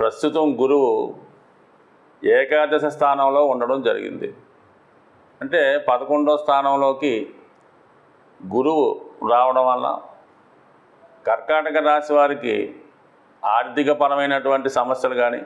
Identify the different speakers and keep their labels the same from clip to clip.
Speaker 1: ప్రస్తుతం గురువు ఏకాదశ స్థానంలో ఉండడం జరిగింది. అంటే పదకొండో స్థానంలోకి గురువు రావడం వల్ల కర్కాటక రాశి వారికి ఆర్థికపరమైనటువంటి సమస్యలు కానీ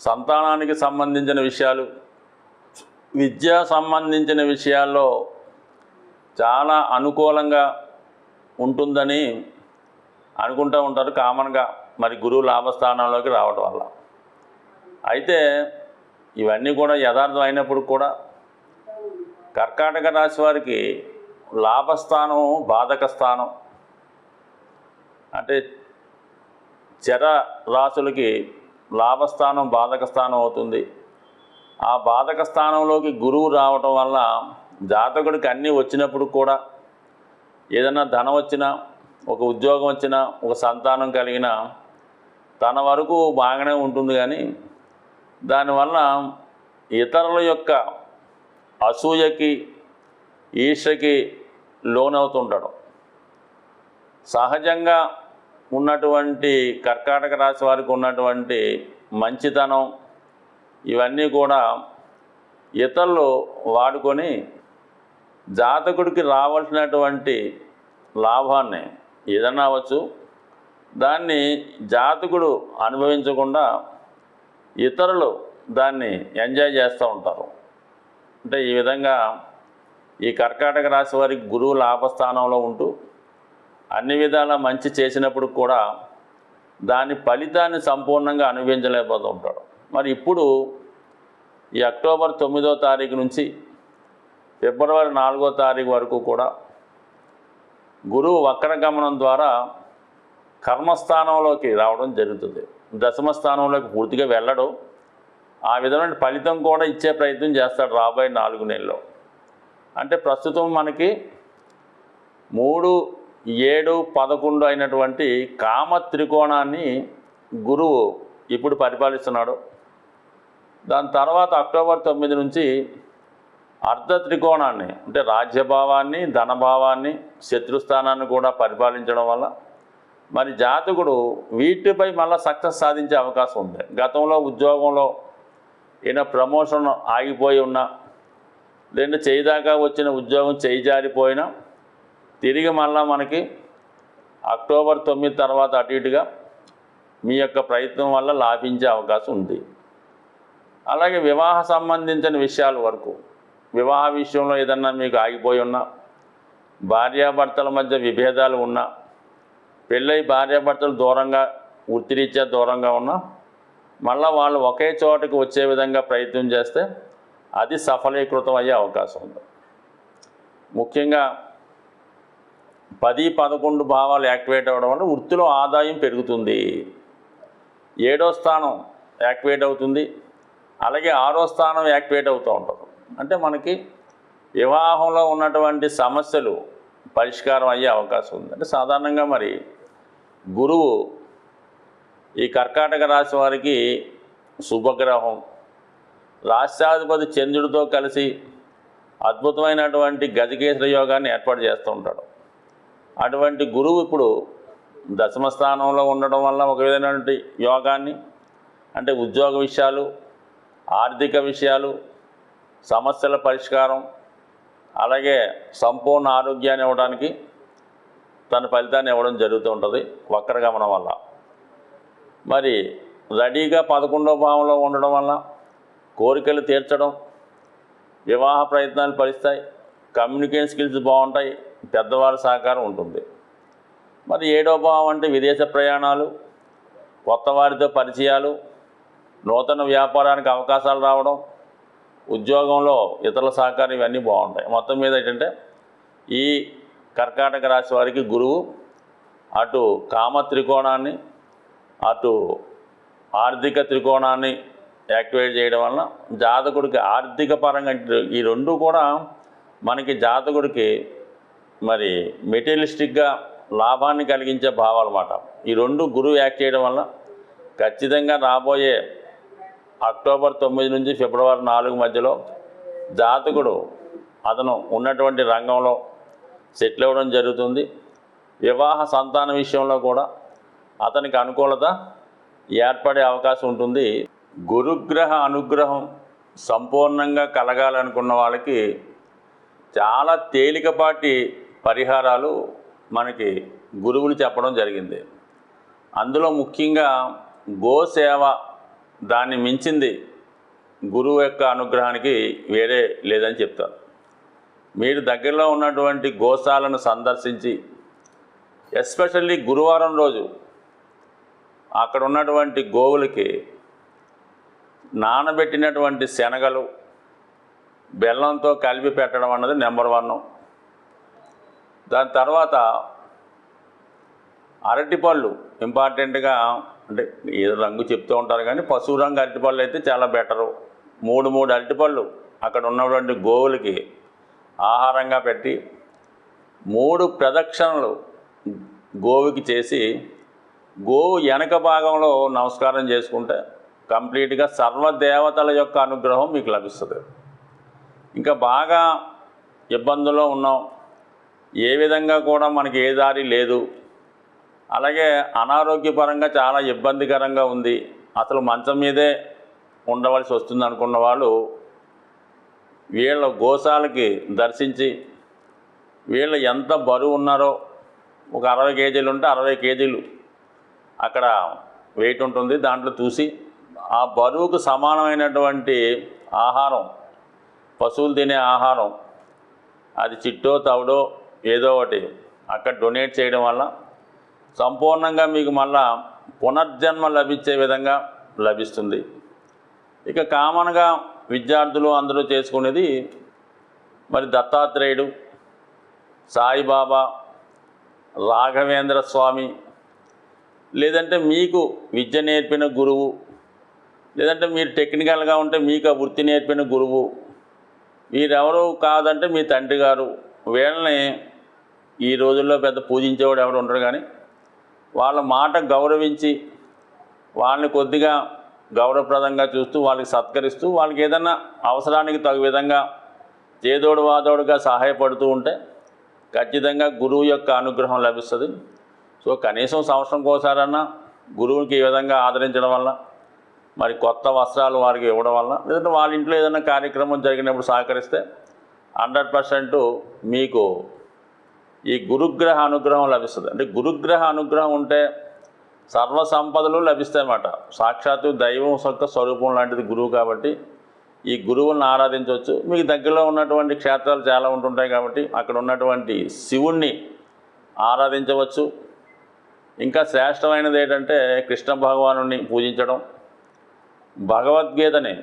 Speaker 1: సంతానానికి సంబంధించిన విషయాలు విద్యా సంబంధించిన విషయాల్లో చాలా అనుకూలంగా ఉంటుందని అనుకుంటూ ఉంటారు. కామన్గా మరి గురువు లాభస్థానంలోకి రావడం వల్ల. అయితే ఇవన్నీ కూడా యథార్థం అయినప్పుడు కూడా కర్కాటక రాశి వారికి లాభస్థానం బాధక స్థానం అంటే చర రాశులకి లాభస్థానం బాధక స్థానం అవుతుంది. ఆ బాధక స్థానంలోకి గురువు రావటం వల్ల జాతకుడికి అన్నీ వచ్చినప్పుడు కూడా ఏదైనా ధనం వచ్చినా ఒక ఉద్యోగం వచ్చినా ఒక సంతానం కలిగినా తన వరకు బాగానే ఉంటుంది కానీ దానివల్ల ఇతరుల యొక్క అసూయకి ఈర్షకి లోనవుతుంటాడు సహజంగా ఉన్నటువంటి కర్కాటక రాశి వారికి ఉన్నటువంటి మంచితనం ఇవన్నీ కూడా ఇతరులు వాడుకొని జాతకుడికి రావాల్సినటువంటి లాభాన్ని ఏదన్నా అవ్వచ్చు. దాన్ని జాతకుడు అనుభవించకుండా ఇతరులు దాన్ని ఎంజాయ్ చేస్తూ ఉంటారు. అంటే ఈ విధంగా ఈ కర్కాటక రాశి వారికి గురువు లాభస్థానంలో ఉంటూ అన్ని విధాలా మంచి చేసినప్పుడు కూడా దాని ఫలితాన్ని సంపూర్ణంగా అనుభవించలేకపోతూ ఉంటాడు. మరి ఇప్పుడు ఈ అక్టోబర్ తొమ్మిదో తారీఖు నుంచి ఫిబ్రవరి నాలుగో తారీఖు వరకు కూడా గురువు వక్రగమనం ద్వారా కర్మస్థానంలోకి రావడం జరుగుతుంది. దశమ స్థానంలోకి పూర్తిగా వెళ్ళడం. ఆ విధమైన ఫలితం కూడా ఇచ్చే ప్రయత్నం చేస్తాడు రాబోయే నాలుగు నెలల్లో. అంటే ప్రస్తుతం మనకి మూడు ఏడు పదకొండు అయినటువంటి కామ త్రికోణాన్ని గురువు ఇప్పుడు పరిపాలిస్తున్నాడు. దాని తర్వాత అక్టోబర్ తొమ్మిది నుంచి అర్ధ త్రికోణాన్ని అంటే రాజ్యభావాన్ని ధనభావాన్ని శత్రుస్థానాన్ని కూడా పరిపాలించడం వల్ల మరి జాతకుడు వీటిపై మళ్ళీ సక్సెస్ సాధించే అవకాశం ఉంది. గతంలో ఉద్యోగంలో ఈయన ప్రమోషన్ ఆగిపోయి ఉన్నా లేదంటే చేయి దాకా వచ్చిన ఉద్యోగం చేయి జారిపోయినా తిరిగి మళ్ళా మనకి అక్టోబర్ తొమ్మిది తర్వాత అటు ఇటుగా మీ యొక్క ప్రయత్నం వల్ల లాభించే అవకాశం ఉంది. అలాగే వివాహ సంబంధించిన విషయాల వరకు వివాహ విషయంలో ఏదన్నా మీకు ఆగిపోయి ఉన్నా భార్యాభర్తల మధ్య విభేదాలు ఉన్నా పెళ్ళై భార్యాభర్తలు దూరంగా వృత్తిరీత్యా దూరంగా ఉన్నా మళ్ళీ వాళ్ళు ఒకే చోటకి వచ్చే విధంగా ప్రయత్నం చేస్తే అది సఫలీకృతం అయ్యే అవకాశం ఉంది. ముఖ్యంగా పది పదకొండు భావాలు యాక్టివేట్ అవ్వడం వల్ల వృత్తిలో ఆదాయం పెరుగుతుంది. ఏడో స్థానం యాక్టివేట్ అవుతుంది. అలాగే ఆరో స్థానం యాక్టివేట్ అవుతూ ఉంటుంది. అంటే మనకి వివాహంలో ఉన్నటువంటి సమస్యలు పరిష్కారం అయ్యే అవకాశం ఉంది. అంటే సాధారణంగా మరి గురువు ఈ కర్కాటక రాశి వారికి శుభగ్రహం. రాష్ట్రాధిపతి చంద్రుడితో కలిసి అద్భుతమైనటువంటి గజకేశ్వర యోగాన్ని ఏర్పాటు చేస్తూ ఉంటాడు. అటువంటి గురువు ఇప్పుడు దశమ స్థానంలో ఉండడం వల్ల ఒక విధమైనటువంటి యోగాన్ని అంటే ఉద్యోగ విషయాలు ఆర్థిక విషయాలు సమస్యల పరిష్కారం అలాగే సంపూర్ణ ఆరోగ్యాన్ని ఇవ్వడానికి తన ఫలితాన్ని ఇవ్వడం జరుగుతూ ఉంటుంది వక్రగమనం వల్ల. మరి రెడీగా పదకొండో భావంలో ఉండడం వల్ల కోరికలు తీర్చడం వివాహ ప్రయత్నాలు ఫలిస్తాయి కమ్యూనికేషన్ స్కిల్స్ బాగుంటాయి పెద్దవారి సహకారం ఉంటుంది. మరి ఏడో భావం అంటే విదేశ ప్రయాణాలు కొత్త వారితో పరిచయాలు నూతన వ్యాపారానికి అవకాశాలు రావడం ఉద్యోగంలో ఇతరుల సహకారం ఇవన్నీ బాగుంటాయి. మొత్తం మీద ఏంటంటే ఈ కర్కాటక రాశి వారికి గురువు అటు కామ త్రికోణాన్ని అటు ఆర్థిక త్రికోణాన్ని యాక్టివేట్ చేయడం వలన జాతకుడికి ఆర్థిక పరంగా ఈ రెండు కూడా మనకి జాతకుడికి మరి మెటీరియలిస్టిక్గా లాభాన్ని కలిగించే భావం అన్నమాట. ఈ రెండు గురువు యాక్ట్ చేయడం వల్ల ఖచ్చితంగా రాబోయే అక్టోబర్ తొమ్మిది నుంచి ఫిబ్రవరి నాలుగు మధ్యలో జాతకుడు అతను ఉన్నటువంటి రంగంలో సెటిల్ అవ్వడం జరుగుతుంది. వివాహ సంతాన విషయంలో కూడా అతనికి అనుకూలత ఏర్పడే అవకాశం ఉంటుంది. గురుగ్రహ అనుగ్రహం సంపూర్ణంగా కలగాలనుకున్న వాళ్ళకి చాలా తేలికపాటి పరిహారాలు మనకి గురువులు చెప్పడం జరిగింది. అందులో ముఖ్యంగా గోసేవ దాన్ని మించింది గురువు యొక్క అనుగ్రహానికి వేరే లేదని చెప్తారు. మీరు దగ్గరలో ఉన్నటువంటి గోశాలను సందర్శించి ఎస్పెషల్లీ గురువారం రోజు అక్కడ ఉన్నటువంటి గోవులకి నానబెట్టినటువంటి శనగలు బెల్లంతో కలిపి పెట్టడం అన్నది నెంబర్ వన్. దాని తర్వాత అరటిపళ్ళు ఇంపార్టెంట్గా అంటే ఏదో రంగు చెప్తూ ఉంటారు కానీ పశువు రంగు అరటిపళ్ళు అయితే చాలా బెటరు. మూడు మూడు అరటిపళ్ళు అక్కడ ఉన్నటువంటి గోవులకి ఆహారంగా పెట్టి మూడు ప్రదక్షిణలు గోవుకి చేసి గోవు వెనక భాగంలో నమస్కారం చేసుకుంటే కంప్లీట్గా సర్వదేవతల యొక్క అనుగ్రహం మీకు లభిస్తుంది. ఇంకా బాగా ఇబ్బందుల్లో ఉన్నాం. ఏ విధంగా కూడా మనకి ఏ దారి లేదు. అలాగే అనారోగ్యపరంగా చాలా ఇబ్బందికరంగా ఉంది. అసలు మంచం మీదే ఉండవలసి వస్తుంది అనుకున్న వాళ్ళు వీళ్ళ గోశాలకి దర్శించి వీళ్ళు ఎంత బరువు ఉన్నారో ఒక అరవై కేజీలు ఉంటే అరవై కేజీలు అక్కడ వెయిట్ ఉంటుంది. దాంట్లో చూసి ఆ బరువుకు సమానమైనటువంటి ఆహారం పశువులు తినే ఆహారం అది చిట్టో తవుడో ఏదో ఒకటి అక్కడ డొనేట్ చేయడం వల్ల సంపూర్ణంగా మీకు మళ్ళా పునర్జన్మ లభించే విధంగా లభిస్తుంది. ఇక కామన్గా విద్యార్థులు అందరూ చేసుకునేది మరి దత్తాత్రేయుడు సాయిబాబా రాఘవేంద్ర స్వామి లేదంటే మీకు విద్య నేర్పిన గురువు లేదంటే మీరు టెక్నికల్గా ఉంటే మీకు ఆ వృత్తి నేర్పిన గురువు మీరెవరు కాదంటే మీ తండ్రి గారు. వీళ్ళని ఈ రోజుల్లో పెద్ద పూజించేవాడు ఎవరు ఉండరు కానీ వాళ్ళ మాట గౌరవించి వాళ్ళని కొద్దిగా గౌరవప్రదంగా చూస్తూ వాళ్ళకి సత్కరిస్తూ వాళ్ళకి ఏదన్నా అవసరానికి తగు విధంగా చేదోడు వాదోడుగా సహాయపడుతూ ఉంటే ఖచ్చితంగా గురువు యొక్క అనుగ్రహం లభిస్తుంది. సో కనీసం సంవత్సరం కోసారన్నా గురువుకి ఈ విధంగా ఆదరించడం వల్ల మరి కొత్త వస్త్రాలు వారికి ఇవ్వడం వల్ల లేదంటే వాళ్ళ ఇంట్లో ఏదైనా కార్యక్రమం జరిగినప్పుడు సహకరిస్తే హండ్రెడ్ పర్సెంట్ మీకు ఈ గురుగ్రహ అనుగ్రహం లభిస్తుంది. అంటే గురుగ్రహ అనుగ్రహం ఉంటే సర్వ సంపదలు లభిస్తాయన్నమాట సాక్షాత్తు దైవం యొక్క స్వరూపం లాంటిది గురువు కాబట్టి ఈ గురువులను ఆరాధించవచ్చు. మీకు దగ్గరలో ఉన్నటువంటి క్షేత్రాలు చాలా ఉంటుంటాయి కాబట్టి అక్కడ ఉన్నటువంటి శివుణ్ణి ఆరాధించవచ్చు. ఇంకా శ్రేష్టమైనది ఏంటంటే కృష్ణ భగవాను పూజించడం భగవద్గీతని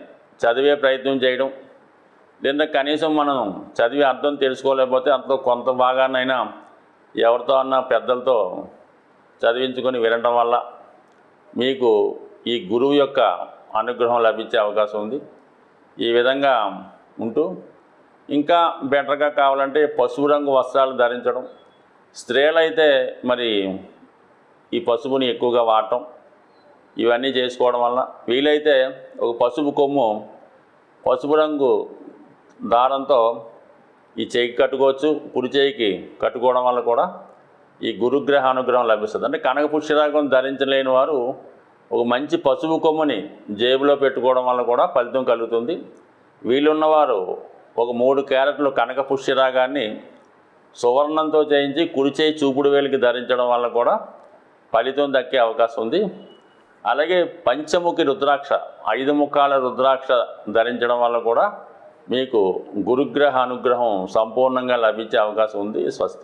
Speaker 1: చదివే ప్రయత్నం చేయడం. లేదా కనీసం మనం చదివి అర్థం తెలుసుకోలేకపోతే అంతలో కొంత భాగాన్నైనా ఎవరితో అన్న పెద్దలతో చదివించుకొని వినడం వల్ల మీకు ఈ గురువు యొక్క అనుగ్రహం లభించే అవకాశం ఉంది. ఈ విధంగా ఉంటూ ఇంకా బెటర్గా కావాలంటే పసుపు రంగు వస్త్రాలు ధరించడం. స్త్రీలైతే మరి ఈ పసుపుని ఎక్కువగా వాడటం. ఇవన్నీ చేసుకోవడం వల్ల వీలైతే ఒక పసుపు కొమ్ము పసుపు రంగు దారంతో ఈ చేయికి కట్టుకోవచ్చు. కుడి చేయికి కట్టుకోవడం వల్ల కూడా ఈ గురుగ్రహ అనుగ్రహం లభిస్తుంది. అంటే కనక పుష్యరాగం ధరించలేని వారు ఒక మంచి పసుపు కొమ్ముని జేబులో పెట్టుకోవడం వల్ల కూడా ఫలితం కలుగుతుంది. వీళ్ళున్నవారు ఒక మూడు క్యారెట్లు కనక పుష్యరాగాన్ని సువర్ణంతో చేయించి కుడిచేయి చూపుడు వేలికి ధరించడం వల్ల కూడా ఫలితం దక్కే అవకాశం ఉంది. అలాగే పంచముఖి రుద్రాక్ష ఐదు ముఖాల రుద్రాక్ష ధరించడం వల్ల కూడా మీకు గురుగ్రహ అనుగ్రహం సంపూర్ణంగా లభించే అవకాశం ఉంది. స్వస్తి.